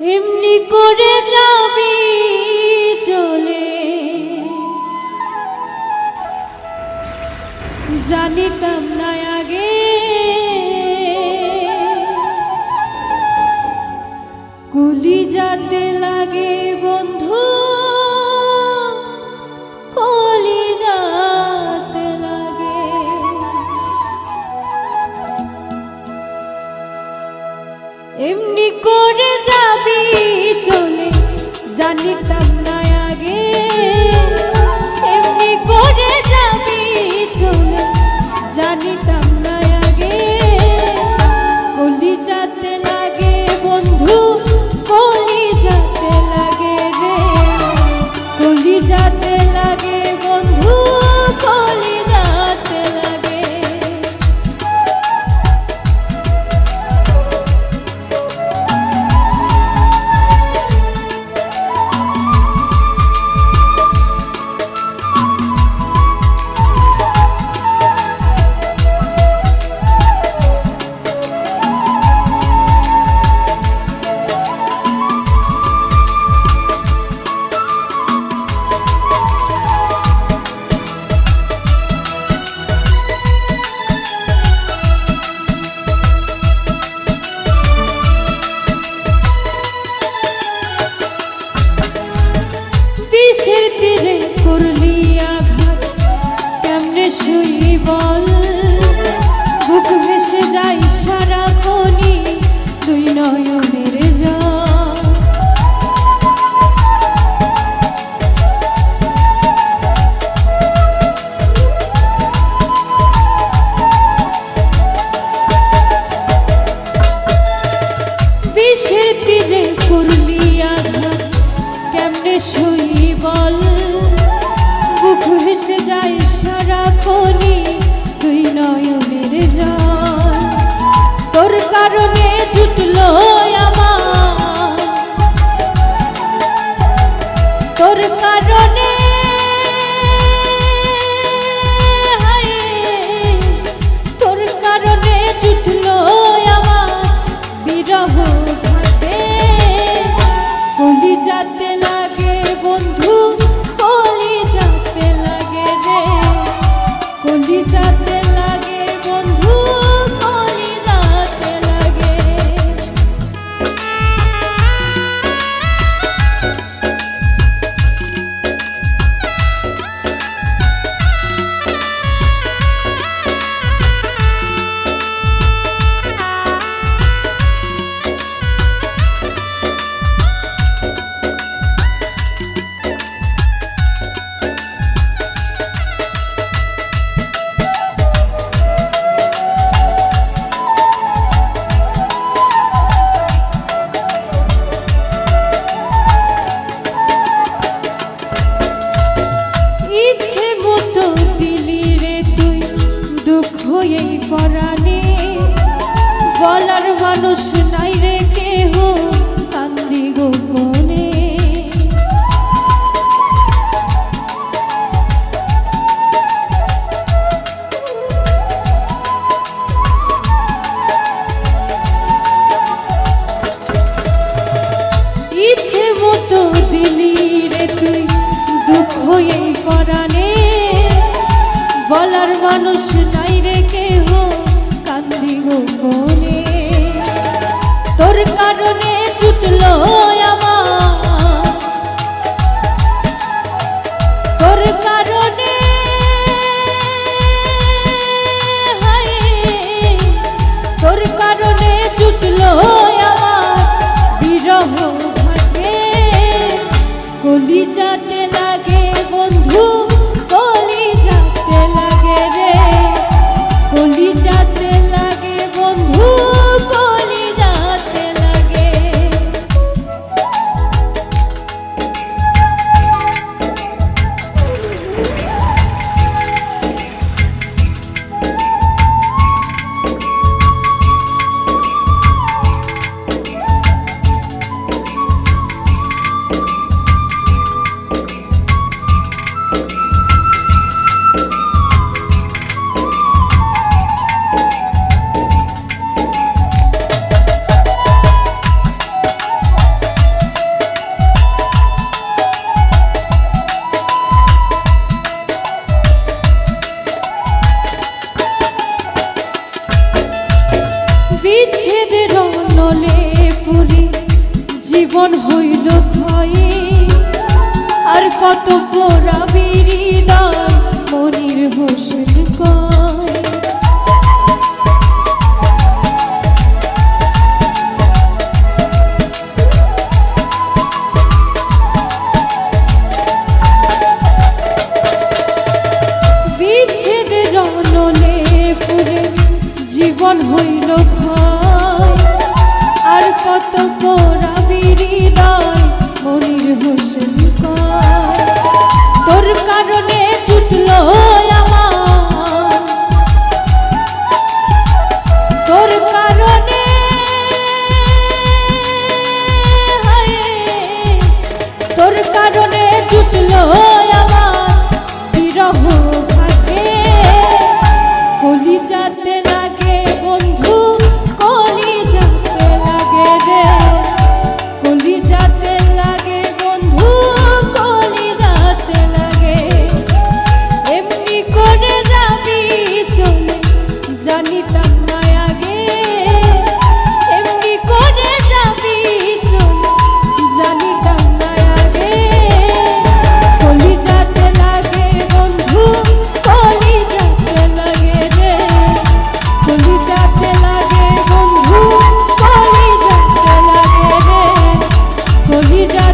এমনি করে যাবি চলে। জানিতাম না আগে। কুলি যাতে লাগে বন্ধু কলি যাতে লাগে। এমনি করে যা চলে জানিতাম না বল বুক ভেসে যাই সারা খনি তুই নয়নের জল। বিষের তীরে করলি আঘাত কেমনে সই বল? বুক ভেসে যায় ইচ্ছে মতো দিলি রে তুই, দুঃখ এই পরাণে বলার মানুষ নাই রে কেহ কান্দি গোপনে তোর কারণে ছুটলো জীবন হইল ক্ষয়ে। আর কত পোড়াবির নাম মনির হোসেন জীবন হইল ভয় আর কত পোড়া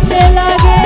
te lagué